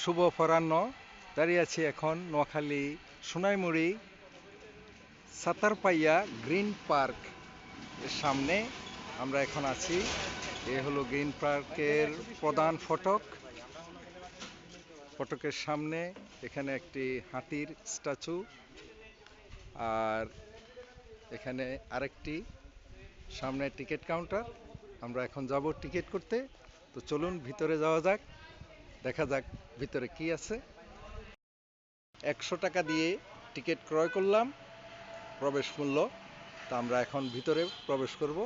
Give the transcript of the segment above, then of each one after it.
শুভ অপরাহ্ন দাঁড়িয়ে আছি এখন নোয়াখালী সোনাইমুড়ি সাতারপাইয়া গ্রিন পার্কের সামনে। আমরা এখন আছি। এ হলো গ্রিন পার্কের প্রধান ফটক। ফটকের সামনে এখানে একটি হাতির স্ট্যাচু আর এখানে আরেকটি, সামনে টিকিট কাউন্টার। আমরা এখন যাব টিকিট করতে। তো চলুন ভিতরে যাওয়া যাক। দেখা যাক ভিতরে কি আছে। একশো টাকা দিয়ে টিকিট ক্রয় করলাম, প্রবেশ মূল্য। তা আমরা এখন ভিতরে প্রবেশ করব।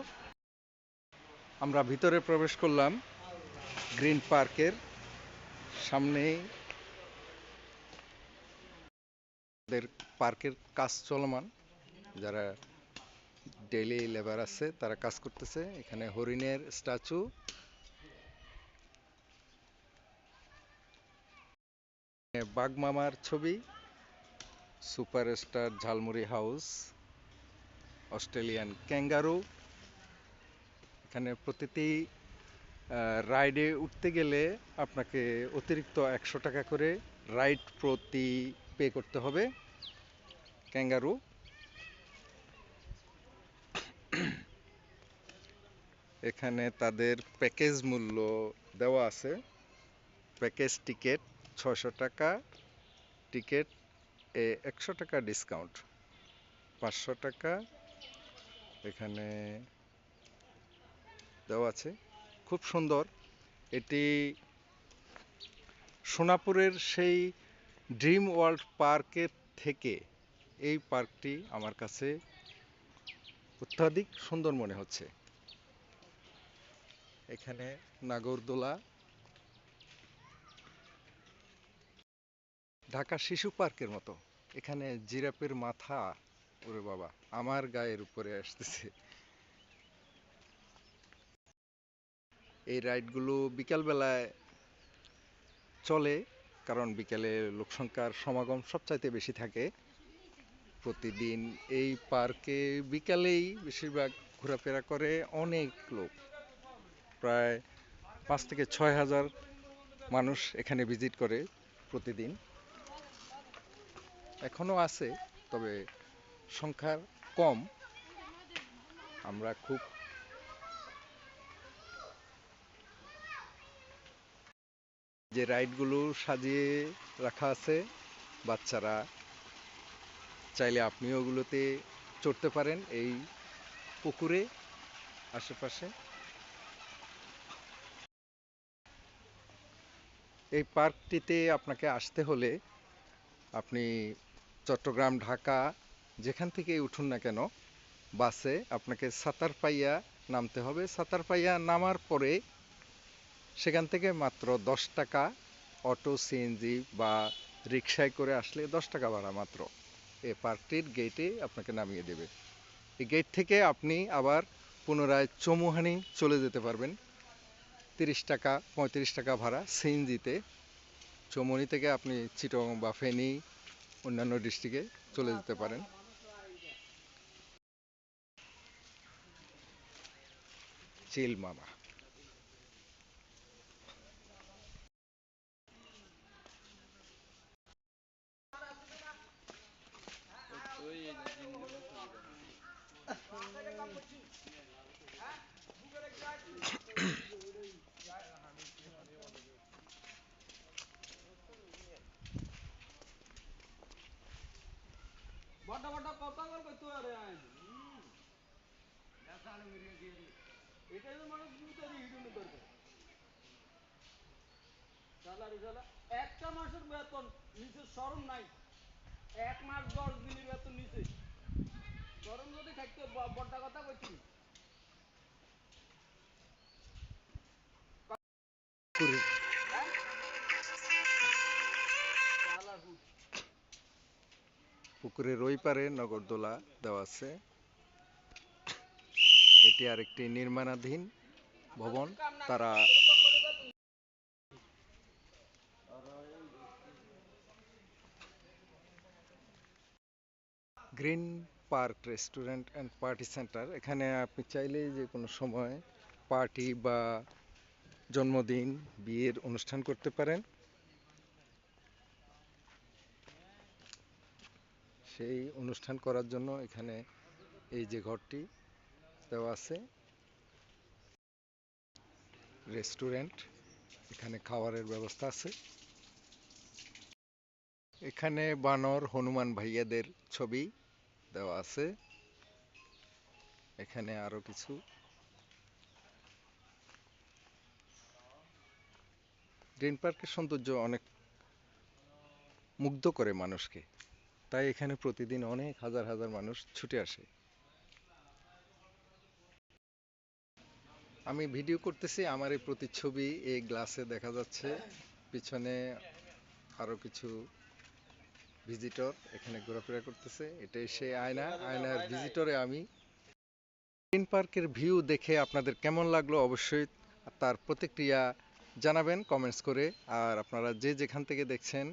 আমরা ভিতরে প্রবেশ করলাম গ্রিন পার্কের ওদের পার্কের কাজ চলমান। যারা ডেইলি লেবার আছে, তারা কাজ করতেছে। এখানে হরিণের স্ট্যাচু বাগমামার ছবি, superstar Jhalmuri house, Australian kangaroo. এখানে প্রতিটি রাইডে উঠতে গেলে আপনাকে অতিরিক্ত একশো টাকা করে রাইড প্রতি পে করতে হবে ক্যাঙ্গারু। এখানে তাদের প্যাকেজ মূল্য দেওয়া আছে, প্যাকেজ টিকিট। ছশো টাকা টিকিট, এ একশো টাকা ডিসকাউন্ট। পাঁচশো টাকা এখানে দেওয়া আছে। খুব সুন্দর। এটি সোনাপুরের সেই ড্রিম ওয়ার্ল্ড পার্কের থেকে এই পার্কটি আমার কাছে অত্যাধিক সুন্দর মনে হচ্ছে। এখানে নাগরদোলা ঢাকা শিশু পার্কের মতো। এখানে জিরাফের মাথা, ওরে বাবা, আমার গায়ের উপরে আসতেছে। এই রাইডগুলো বিকালবেলায় চলে, কারণ বিকেলে লোকসংখ্যার সমাগম সবচাইতে বেশি থাকে। প্রতিদিন এই পার্কে বিকালেই বেশিরভাগ ঘোরাফেরা করে অনেক লোক। প্রায় পাঁচ থেকে ছয় হাজার মানুষ এখানে ভিজিট করে প্রতিদিন। এখনও আছে, তবে সংখ্যা কম। আমরা খুব যে রাইডগুলো সাজিয়ে রাখা আছে, বাচ্চারা চাইলে আপনিও ওগুলোতে চড়তে পারেন এই পুকুরে, আশেপাশে। এই পার্কটিতে আপনাকে আসতে হলে আপনি চট্টগ্রাম, ঢাকা, যেখান থেকে উঠুন না কেন, বাসে আপনাকে সাতারপাইয়া নামতে হবে। সাতারপাইয়া নামার পরে সেখান থেকে মাত্র দশ টাকা অটো সিএনজি বা রিক্সায় করে আসলে দশ টাকা ভাড়া মাত্র এই পার্কটির গেটে আপনাকে নামিয়ে দেবে। এই গেট থেকে আপনি আবার পুনরায় চমুহানি চলে যেতে পারবেন। তিরিশ টাকা, পঁয়ত্রিশ টাকা ভাড়া সিএনজিতে চৌমনি থেকে আপনি চিটং বা ফেনী অন্যান্য ডিস্ট্রিক্টে চলে যেতে পারেন চিল মামা বড় বড় কথা বল কই তুই আরে আইন এটা তো মানুষ দুটারই হিডুন দরকার স্যালারি স্যালা একটা মাসের বেতন, নিচে শরম নাই। এক মাস দশ দিনের বেতন নিচে। শরম যদি থাকতে বড় কথা কইছি পুকুরে পুকুরের ওই পারে নগরদোলা দেওয়া আছে। এটি আরেকটি নির্মাণাধীন ভবন। তারা green park restaurant and party centre. এখানে আপনি চাইলেই যে কোনো সময় পার্টি বা জন্মদিন, বিয়ের অনুষ্ঠান করতে পারেন। সেই অনুষ্ঠান করার জন্য এখানে এই যে ঘরটি দেওয়া আছে। রেস্টুরেন্ট, এখানে খাবারের ব্যবস্থা আছে। এখানে বানর, হনুমান ভাইয়াদের ছবি দেওয়া আছে। এখানে আরও কিছু। গ্রিন পার্কের সৌন্দর্য অনেক মুগ্ধ করে মানুষকে। তাই এখানে প্রতিদিন অনেক হাজার হাজার মানুষ ছুটে আসে। আমি ভিডিও করতেছি, আমার এই প্রতিচ্ছবি এই গ্লাসে দেখা যাচ্ছে। পিছনে আরও কিছু ভিজিটর এখানে ঘোরাফেরা করতেছে। এটাই সেই আয়না। আয়নার ভিজিটরে আমি গ্রিন পার্কের ভিউ দেখে আপনাদের কেমন লাগল অবশ্যই তার প্রতিক্রিয়া জানাবেন কমেন্টস করে। আর আপনারা যে যেখান থেকে দেখছেন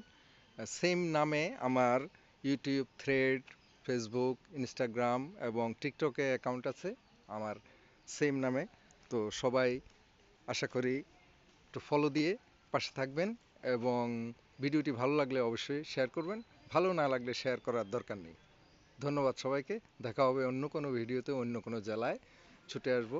সেম নামে আমার ইউটিউব থ্রেড ফেসবুক ইনস্টাগ্রাম এবং টিকটকে অ্যাকাউন্ট আছে আমার সেম নামে। তো সবাই আশা করি একটু ফলো দিয়ে পাশে থাকবেন এবং ভিডিওটি ভালো লাগলে অবশ্যই শেয়ার করবেন। ভালো না লাগলে শেয়ার করার দরকার নেই। ধন্যবাদ সবাইকে। দেখা হবে অন্য কোনো ভিডিওতে অন্য কোনো জেলায়। ছুটে আসব।